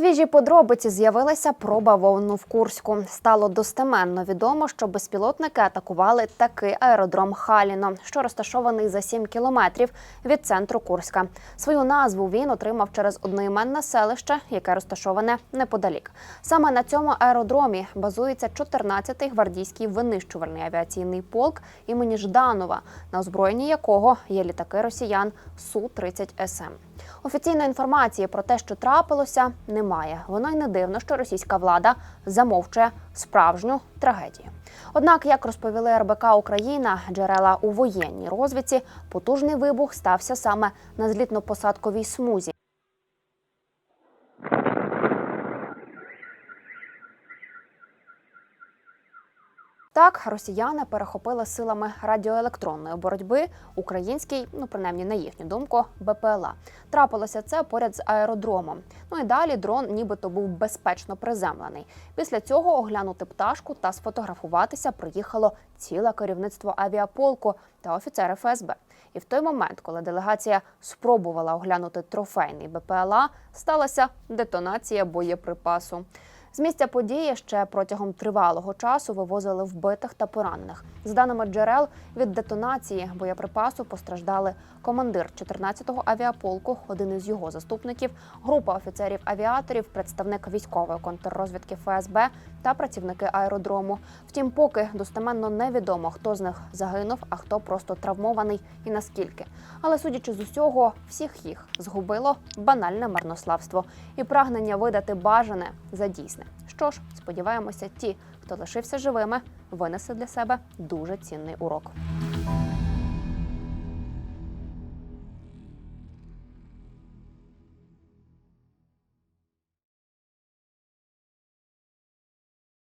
Свіжі подробиці з'явилися про бавовну в Курську. Стало достеменно відомо, що безпілотники атакували такий аеродром Халіно, що розташований за 7 кілометрів від центру Курська. Свою назву він отримав через одноіменне селище, яке розташоване неподалік. Саме на цьому аеродромі базується 14-й гвардійський винищувальний авіаційний полк імені Жданова, на озброєнні якого є літаки росіян Су-30 СМ. Офіційної інформації про те, що трапилося, немає. Воно й не дивно, що російська влада замовчує справжню трагедію. Однак, як розповіли РБК Україна, джерела у воєнній розвідці, потужний вибух стався саме на злітно-посадковій смузі. Так, росіяни перехопили силами радіоелектронної боротьби український, ну принаймні на їхню думку, БПЛА. Трапилося це поряд з аеродромом. Ну і далі дрон нібито був безпечно приземлений. Після цього оглянути пташку та сфотографуватися приїхало ціле керівництво авіаполку та офіцери ФСБ. І в той момент, коли делегація спробувала оглянути трофейний БПЛА, сталася детонація боєприпасу. З місця події ще протягом тривалого часу вивозили вбитих та поранених. З даними джерел, від детонації боєприпасу постраждали командир 14-го авіаполку, один із його заступників, група офіцерів-авіаторів, представник військової контррозвідки ФСБ та працівники аеродрому. Втім, поки достеменно невідомо, хто з них загинув, а хто просто травмований і наскільки. Але судячи з усього, всіх їх згубило банальне марнославство і прагнення видати бажане за дійсне. Що ж, сподіваємося, ті, хто лишився живими, винесе для себе дуже цінний урок.